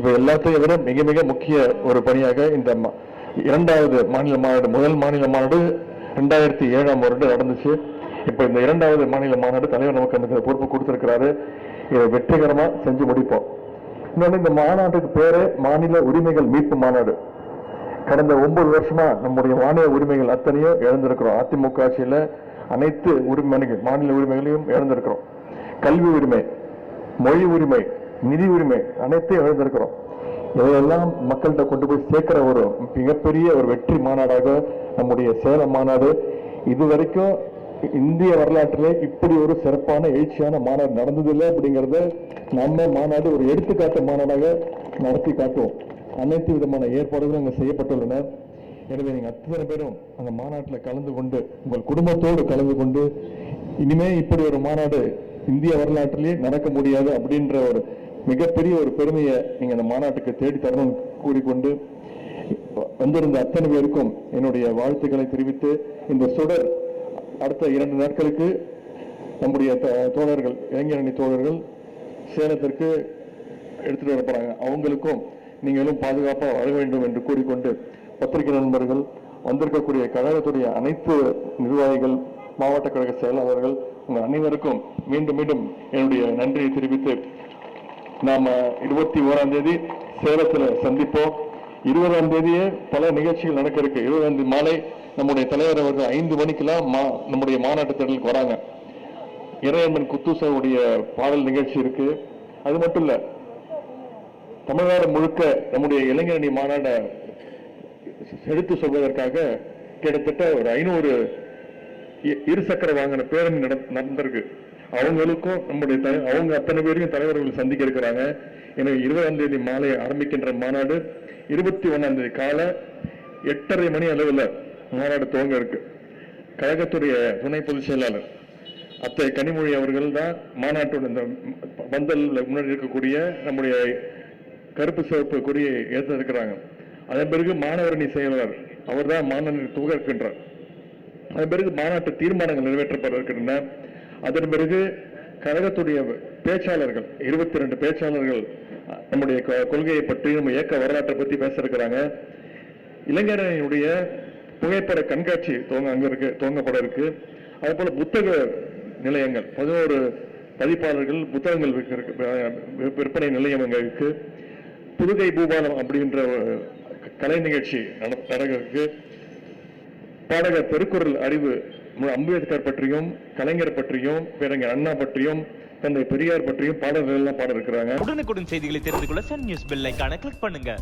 இப்போ எல்லாத்தையும் விட மிக மிக முக்கிய ஒரு பணியாக இந்த இரண்டாவது மாநில மாநாடு முதல் மாநில மாநாடு ரெண்டாயிரத்தி ஏழாம் வருடம் நடந்துச்சு. இப்போ இந்த இரண்டாவது மாநில மாநாடு தலைவர் நமக்கு அந்த பொறுப்பு கொடுத்துருக்கிறாரு. இதை வெற்றிகரமாக செஞ்சு முடிப்போம். இன்னொன்று இந்த மாநாட்டுக்கு பேரே மாநில உரிமைகள் மீட்பு மாநாடு. கடந்த ஒன்பது வருஷமா நம்முடைய மாநில உரிமைகள் அத்தனையும் இழந்திருக்கிறோம். அதிமுக ஆட்சியில் அனைத்து உரிமைகள் மாநில உரிமைகளையும் இழந்திருக்கிறோம். கல்வி உரிமை மொழி உரிமை நிதி உரிமை அனைத்தையும் எழுந்திருக்கிறோம் இதையெல்லாம் மக்கள்கிட்ட கொண்டு போய் சேர்க்கிற ஒரு மிகப்பெரிய ஒரு வெற்றி மாநாடாக நம்முடைய சேலம் மாநாடு இது வரைக்கும் இந்திய வரலாற்றிலே இப்படி ஒரு சிறப்பான எழுச்சியான மாநாடு நடந்ததில்லை அப்படிங்கிறத நம்ம மாநாடு ஒரு எடுத்துக்காட்டு மாநாடாக நடத்தி காட்டுவோம். அனைத்து விதமான ஏற்பாடுகளும் அங்கே செய்யப்பட்டுள்ளன. எனவே நீங்கள் அத்தனை பேரும் அந்த மாநாட்டில் கலந்து கொண்டு உங்கள் குடும்பத்தோடு கலந்து கொண்டு இனிமே இப்படி ஒரு மாநாடு இந்திய வரலாற்றிலே நடக்க முடியாது அப்படின்ற ஒரு மிகப்பெரிய ஒரு பெருமையை நீங்க இந்த மாநாட்டுக்கு தேடி தரணும் கூறிக்கொண்டு வந்திருந்த அத்தனை பேருக்கும் என்னுடைய வாழ்த்துக்களை தெரிவித்து இந்த சுடர் அடுத்த இரண்டு நாட்களுக்கு நம்முடைய தோ- தோழர்கள் இளைஞரணி தோழர்கள் சேலத்திற்கு எடுத்துட்டு வரப்படுறாங்க அவங்களுக்கும் நீங்களும் பாதுகாப்பாக வர வேண்டும் என்று கூறிக்கொண்டு பத்திரிகை நண்பர்கள் வந்திருக்கக்கூடிய கழகத்துடைய அனைத்து நிர்வாகிகள் மாவட்ட கழக செயலாளர்கள் உங்கள் அனைவருக்கும் மீண்டும் மீண்டும் என்னுடைய நன்றியை தெரிவித்து நாம இருபத்தி ஓராம் தேதி சேலத்துல சந்திப்போம். இருபதாம் தேதியே பல நிகழ்ச்சிகள் நடக்க இருக்கு இருபதாம் தேதி மாலை நம்முடைய தலைவர் அவர்கள் ஐந்து மணிக்கெல்லாம் மா- நம்முடைய மாநாட்டு திடலுக்கு வராங்க. இறையம்மன் குத்துசாவுடைய பாடல் நிகழ்ச்சி இருக்கு. அது மட்டும் இல்ல தமிழ்நாடு முழுக்க நம்முடைய இளைஞரணி மாநாட எடுத்து சொல்வதற்காக கிட்டத்தட்ட ஒரு ஐநூறு இ- இருசக்கர வாங்கின பேரணி நட- நடந்திருக்கு. அவங்களுக்கும் நம்முடைய தலை- அவங்க அத்தனை பேரையும் தலைவர்கள் சந்திக்க இருக்கிறாங்க. எனவே இருபதாம் தேதி மாலை ஆரம்பிக்கின்ற மாநாடு இருபத்தி ஒண்ணாம் தேதி காலை எட்டரை மணி அளவில் மாநாடு துவங்க இருக்கு. கழகத்துடைய துணை பொதுச் செயலாளர் அத்தை கனிமொழி அவர்கள் தான் மாநாட்டோட இந்த பந்தலில் முன்னாடி இருக்கக்கூடிய நம்முடைய கருப்பு சிவப்பு கொடியை ஏற்ற இருக்கிறாங்க. அதன் பிறகு மாணவரணி செயலாளர் அவர் தான் மாநாடு துவங்க இருக்கின்றார். அதன் பிறகு மாநாட்டு தீர்மானங்கள் நிறைவேற்றப்பட இருக்கின்றன. அதன் பிறகு கழகத்துடைய பேச்சாளர்கள் இருபத்தி ரெண்டு பேச்சாளர்கள் நம்முடைய கொள்கையை பற்றி நம்ம இயக்க வரலாற்றை பற்றி பேச இருக்கிறாங்க புகைப்பட கண்காட்சி துவங்க அங்க இருக்கு துவங்கப்பட இருக்கு. அதே போல புத்தக நிலையங்கள் பதினோரு பதிப்பாளர்கள் புத்தகங்கள் இருக்கு. விற்பனை நிலையம் அங்க இருக்கு. புதுகை பூபாலம் அப்படின்ற ஒரு கலை நிகழ்ச்சி நட- நடக்க இருக்கு பாடகர் திருக்குறள் அறிவு அம்பேத்கர் பற்றியும் கலைஞர் பற்றியும் பிறங்க அண்ணா பற்றியும் தந்தை பெரியார் பற்றியும் பாடல்கள் எல்லாம் பாட இருக்கிறாங்க உடனுக்குடன் செய்திகளை தெரிந்து கொள்ள சன் நியூஸ் பெல் ஐக்கான கிளிக் பண்ணுங்க.